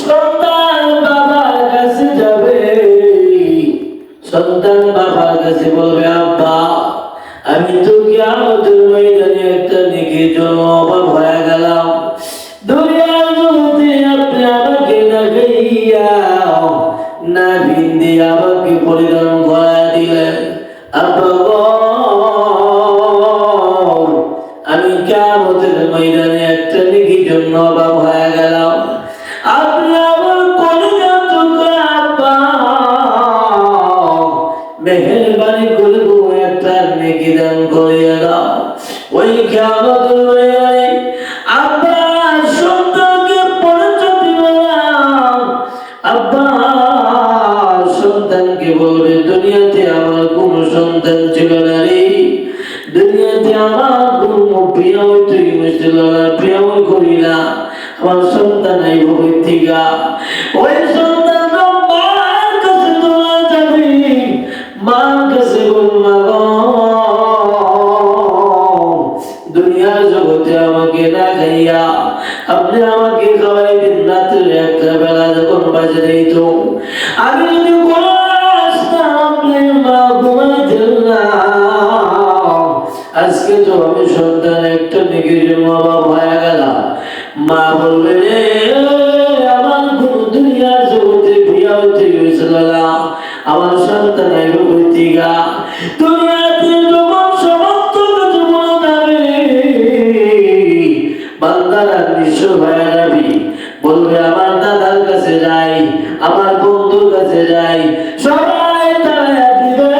সন্তান বাবার কাছে যাবে। সন্তান একটা নেকির জন্য অভাব হয়ে গেলাম। দুনিয়ার জগতে আপনি আমাকে না খাইয়া, না ভিন্দি আমাকে পরিধান নেকি দান করিয়ে দাও। ওই কিয়ামতের ময়দানে আব্বা সন্তানকে পরিচয় আপনি আমাকে খাওয়াই দিন রাত্রে একটা বেলা যখন বাজে তো আমি যদি কোনো আপনি মা ঘুমাইতেন না। আজকে তো আমি সন্তান একটা মেঘের জন্য অভাব হয়ে গেলাম। মা বলবে "রে, আমার কোন দুনিয়ার জগতে বিয়া হইতে গেছিল আমার সন্তান আইব কইতিগা দুনিয়াতে যখন নিঃস্ব হয়ে যাবি। বলবে, আমার দাদার কাছে যাই, আমার বন্ধুর কাছে যাই, সবাই তারা দিবে।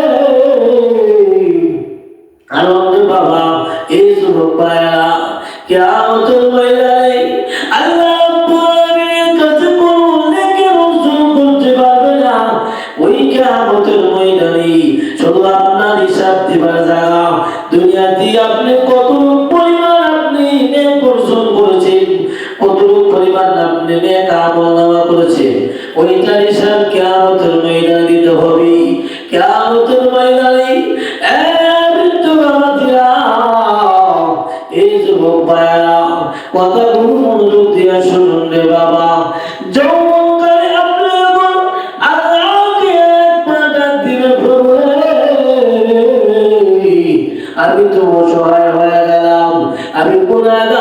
আনন্দ বাবা এই যুবক পায়া কিয়ামতের ময়দানে আল্লাহ কাছে কোনো নেকি রসুল করতে পারবে না। ওই কিয়ামতের ময়দানে শুধু আপনার হিসাব দিবার জায়গা। দুনিয়াতে আপনি কতটুকু পরিমাণ আপনি নেক আমল নামা করেছেন ওইটার হিসাব কিয়ামতের দিতে হবে। কিয়ামতের ময়দানে আমি তো অসহায় হয়ে গেলাম, আমি আমার